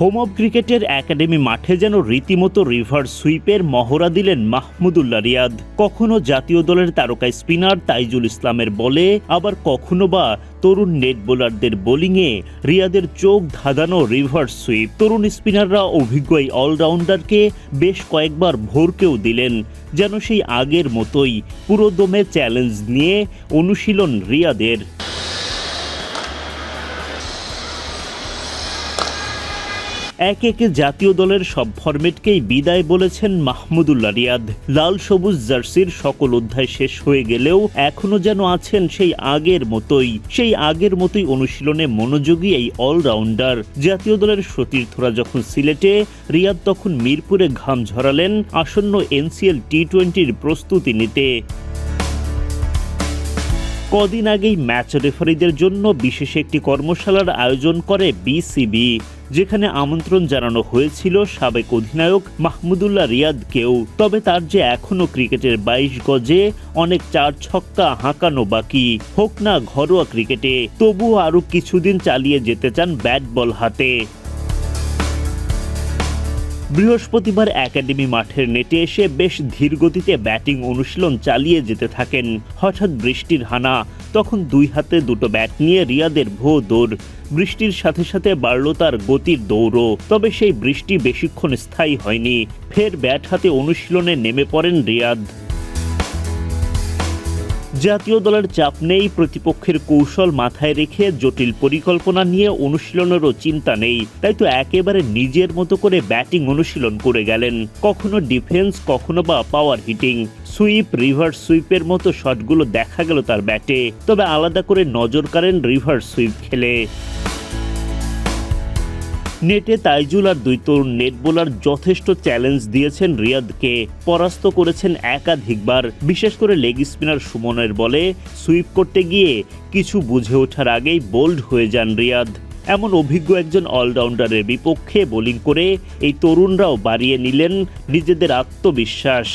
Home of ক্রিকেটের academy মাঠে যেন রীতিমতো রিভার সুইপের মহড়া দিলেন মাহমুদুল্লাহ রিয়াদ। কখনো জাতীয় দলের তারকা স্পিনার তাইজুল ইসলামের বলে, আবার কখনো বা তরুণ নেট বোলারদের বোলিংয়ে রিয়াদের চোখ ধাঁধানো রিভার সুইপ। তরুণ স্পিনাররা অভিজ্ঞ এই অলরাউন্ডারকে বেশ কয়েকবার ভোরকেও দিলেন, যেন সেই আগের মতোই পুরোদমে চ্যালেঞ্জ নিয়ে অনুশীলন রিয়াদের। এক একে জাতীয় দলের সব ফরম্যাটকেই বিদায় বলেছেন মাহমুদুল্লাহ রিয়াদ। লাল সবুজ জার্সির সকল অধ্যায় শেষ হয়ে গেলেও এখনও যেন আছেন সেই আগের মতোই, সেই আগের মতোই অনুশীলনে মনোযোগী এই অলরাউন্ডার জাতীয় দলের সতীর্থরা যখন সিলেটে, রিয়াদ তখন মিরপুরে ঘাম ঝরালেন আসন্ন এনসিএল টি টোয়েন্টির প্রস্তুতি নিতে। কদিন আগেই ম্যাচ রেফারিদের জন্য বিশেষ একটি কর্মশালার আয়োজন করে বিসিবি, যেখানে আমন্ত্রণ জানানো হয়েছিল সাবেক অধিনায়ক মাহমুদুল্লাহ রিয়াদকেও। তবে তার যে এখনও ক্রিকেটের বাইশ গজে অনেক চার ছক্কা হাঁকানো বাকি, হোক না ঘরোয়া ক্রিকেটে, তবুও আরও কিছুদিন চালিয়ে যেতে চান ব্যাট বল হাতে। বৃহস্পতিবার একাডেমি মাঠের নেটে এসে বেশ ধীরগতিতে ব্যাটিং অনুশীলন চালিয়ে যেতে থাকেন। হঠাৎ বৃষ্টির হানা, তখন দুই হাতে দুটো ব্যাট নিয়ে রিয়াদের ভো দৌড়। বৃষ্টির সাথে সাথে বাড়ল তার গতির দৌড়ও, তবে সেই বৃষ্টি বেশিক্ষণ স্থায়ী হয়নি। ফের ব্যাট হাতে অনুশীলনে নেমে পড়েন রিয়াদ। জাতীয় দলের চাপ নেই, প্রতিপক্ষের কৌশল মাথায় রেখে জটিল পরিকল্পনা নিয়ে অনুশীলনেরও চিন্তা নেই। তাই তো একেবারে নিজের মতো করে ব্যাটিং অনুশীলন করে গেলেন। কখনো ডিফেন্স, কখনো বা পাওয়ার হিটিং। সুইপ, রিভার্স সুইপের মতো শটগুলো দেখা গেল তার ব্যাটে। তবে আলাদা করে নজর কাড়েন রিভার্স সুইপ খেলে। নেটে তাইজুল আর দুই তরুণ নেট বোলার যথেষ্ট চ্যালেঞ্জ দিয়েছেন রিয়াদকে। পরাস্ত করেছেন একাধিকবার। বিশেষ করে লেগ স্পিনার সুমনের বলে সুইপ করতে গিয়ে কিছু বুঝে ওঠার আগেই বোল্ড হয়ে যান রিয়াদ। এমন অভিজ্ঞ একজন অলরাউন্ডারের বিপক্ষে বোলিং করে এই তরুণরাও বাড়িয়ে নিলেন নিজেদের আত্মবিশ্বাস।